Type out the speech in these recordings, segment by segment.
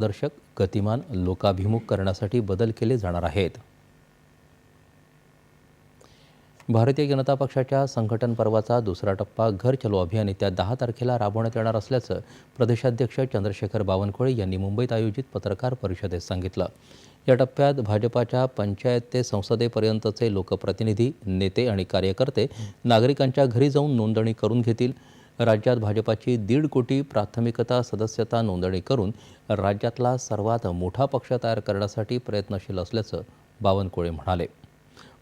दर्शक गतिमान लोकाभिमुख करण्यासाठी बदल केले जाणार आहेत. भारतीय जनता पक्षाच्या संघटन पर्वाचा दुसरा टप्पा घर चलो अभियान येत्या दहा तारखेला राबवण्यात येणार असल्याचं प्रदेशाध्यक्ष चंद्रशेखर बावनकुळे यांनी मुंबईत आयोजित पत्रकार परिषदेत सांगितलं. या टप्प्यात भाजपाच्या पंचायत ते संसदेपर्यंतचे लोकप्रतिनिधी नेते आणि कार्यकर्ते नागरिकांच्या घरी जाऊन नोंदणी करून घेतील. राज्यात भाजपाची दीड कोटी प्राथमिकता सदस्यता नोंदणी करून राज्यातला सर्वात मोठा पक्ष तयार करण्यासाठी प्रयत्नशील असल्याचं बावनकुळे म्हणाले.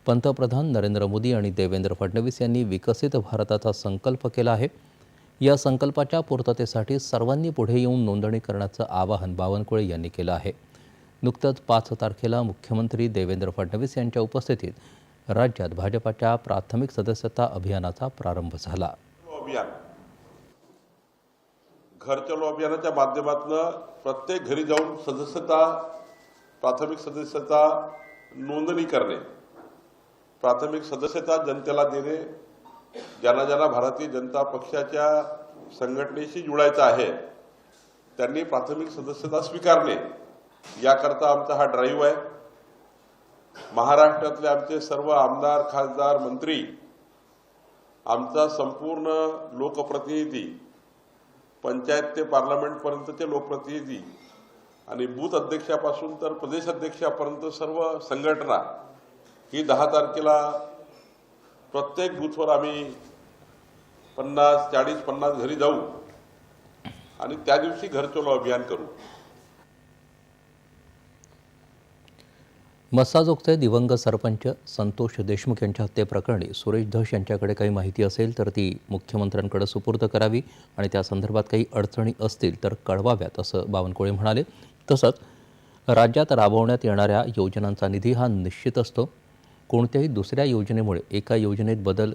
पंतप्रधान नरेंद्र मोदी आणि देवेंद्र फडणवीस यांनी विकसित भारताचा संकल्प केला आहे. या संकल्पाच्या पूर्ततेसाठी सर्वांनी पुढे येऊन नोंदणी करण्याचं आवाहन बावनकुळे यांनी केलं आहे. नुकतंच पाच तारखेला मुख्यमंत्री देवेंद्र फडणवीस यांच्या उपस्थितीत राज्यात भाजपाच्या प्राथमिक सदस्यता अभियानाचा प्रारंभ झाला. अभियान. घर चलो अभियानाच्या माध्यमातून प्रत्येक घरी जाऊन सदस्यता प्राथमिक सदस्यता नोंदणी करणे प्राथमिक सदस्यता जनतेला देणे ज्यांना ज्यांना भारतीय जनता पक्षाच्या संघटनेशी जुळायचं आहे त्यांनी प्राथमिक सदस्यता स्वीकारणे. याकरता आमचा हा ड्राईव्ह आहे. महाराष्ट्रातले आमचे सर्व आमदार खासदार मंत्री आमचा संपूर्ण लोकप्रतिनिधी पंचायत ते पार्लमेंटपर्यंतचे लोकप्रतिनिधी आणि बूथ अध्यक्षापासून तर प्रदेश अध्यक्षापर्यंत सर्व संघटना. ही दहा तारखेला प्रत्येक बूथवर आम्ही पन्नास चाळीस पन्नास घरी जाऊ आणि त्या दिवशी घरचोलो अभियान करू. मस्साजोगचे दिवंगत सरपंच संतोष देशमुख यांच्या हत्येप्रकरणी सुरेश धस यांच्याकडे काही माहिती असेल तर ती मुख्यमंत्र्यांकडे सुपूर्द करावी आणि त्या संदर्भात काही अडचणी असतील तर कळवाव्यात असं बावनकुळे म्हणाले. तसंच राज्यात राबवण्यात येणाऱ्या योजनांचा निधी हा निश्चित असतो. कोणत्याही दुसऱ्या योजनेमुळे एका योजनेत बदल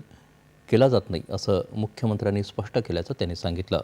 केला जात नाही असं मुख्यमंत्र्यांनी स्पष्ट केल्याचं त्यांनी सांगितलं.